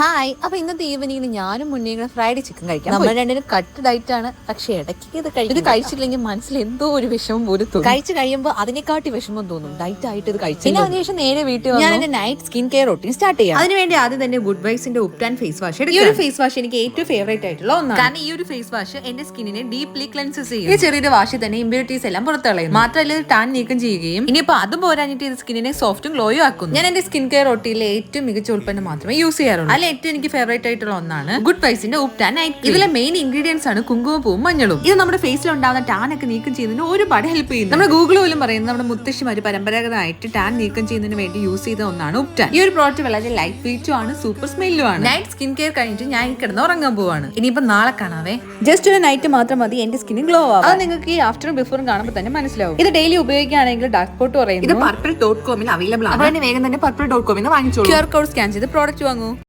Hi അപ്പൊ ഇന്നത്തെ ഈവനിങ്ങിന് ഞാനും മുന്നേ കൂടെ ഫ്രൈഡ് ചിക്കൻ കഴിക്കാം. നമ്മൾ രണ്ടിനും കട്ട് ഡയറ്റ് ആണ് പക്ഷെ ഇടയ്ക്ക് ഇത് കഴിക്കും ഇത് കഴിച്ചില്ലെങ്കിൽ മനസ്സിൽ എന്തോ ഒരു വിഷമം പോലും തോന്നും. കഴിച്ചു കഴിയുമ്പോൾ അതിനെക്കാട്ടി വിഷമം തോന്നും. ഡയറ്റ് ആയിട്ട് ഇത് കഴിച്ചു പിന്നെ അതിനുശേഷം നേരെ വീട്ടിൽ ഞാൻ എന്റെ night skin care routine start ചെയ്യാം. അതിനുവേണ്ടി ആദ്യം തന്നെ ഗുഡ് വൈസിന്റെ ഉപ്റ്റാൻ ഫേസ് വാഷ് ഈ ഒരു ഫേസ് വാഷ് എനിക്ക് ഏറ്റവും ഫേവറേറ്റ് ആയിട്ടുള്ള ഒന്നാണ്. കാരണം ഈ ഒരു ഫേസ് വാഷ് എന്റെ സ്കിന്നിനെ ഡീപ്ലി ക്ലെൻസസ് ചെയ്യും ഈ ചെറിയൊരു വാഷിൽ തന്നെ ഇമ്പ്യൂരിറ്റീസ് എല്ലാം പുറത്തളയും മാത്രമല്ല ഇത് ടാൻ നീക്കം ചെയ്യുകയും ഇനിയിപ്പോ അതും പോരാഞ്ഞിട്ട് ഇത് സ്കിന്നിനെ സോഫ്റ്റും ഗ്ലോയും ആക്കുന്നു. ഞാൻ എന്റെ സ്കിൻ കെയർ റൊട്ടീനിലെ ഏറ്റവും മികച്ച ഉൽപ്പന്നം മാത്രമേ യൂസ് ചെയ്യാറുള്ളൂ. അതിൽ ഏറ്റവും എനിക്ക് ഫേവറേറ്റ് ആയിട്ടുള്ള ഒന്നാണ് ഗുഡ് വൈസിന്റെ ഉപ്റ്റാൻ നൈറ്റ് ഇതിലെ മെയിൻ ഇൻഗ്രീഡിയൻസ് ആണ് കുങ്കുമപ്പൂവും മഞ്ഞളും. ഇത് നമ്മുടെ ഫേസിൽ ഉണ്ടാകുന്ന ടാൻ ഒക്കെ നീക്കം ചെയ്യുന്നതിന് ഒരുപാട് ഹെൽപ്പ് ചെയ്യുന്നു നമ്മുടെ ഗൂഗിൾ പോലും പറയുന്നത് നമ്മുടെ മുത്തശ്ശിമാര് പരമ്പരാഗതമായിട്ട് ടാൻ നീക്കം ചെയ്യുന്നതിന് വേണ്ടി യൂസ് ചെയ്ത ഒന്നാണ് ഉപ്റ്റാൻ. ഈ ഒരു പ്രോഡക്റ്റ് വളരെ ലൈറ്റ് വെയിറ്റും ആണ് സൂപ്പർ സ്മെല്ലും ആണ്. നൈറ്റ് സ്കിൻ കെയർ കഴിഞ്ഞിട്ട് ഞാൻ കിടന്ന് ഉറങ്ങാൻ പോവാണ്. ഇനിയിപ്പോ നാളെ കാണാവേ. ജസ്റ്റ് ഒരു നൈറ്റ് മാത്രം മതി എന്റെ സ്കിൻ ഗ്ലോ ആവും അത് നിങ്ങൾക്ക് ഈ ആഫ്റ്ററും ബിഫോറും കാണുമ്പോൾ തന്നെ മനസ്സിലാവും. ഇത് ഡെയിലി ഉപയോഗിക്കുകയാണെങ്കിൽ ഡാർക്ക് സ്പോട്ട് ഇത് പറയുന്നു പർപ്പിൾ ഡോട്ട് കോമിൽ അവൈലബിൾ ആണ്. അപ്പോൾ വേഗം തന്നെ പർപ്പിൾ ഡോട്ട് കോമിൽ നിന്ന് വാങ്ങിച്ചോളൂ. ക്യു ആർ കോഡ് സ്കാൻ ചെയ്ത് പ്രോഡക്റ്റ് വാങ്ങൂ.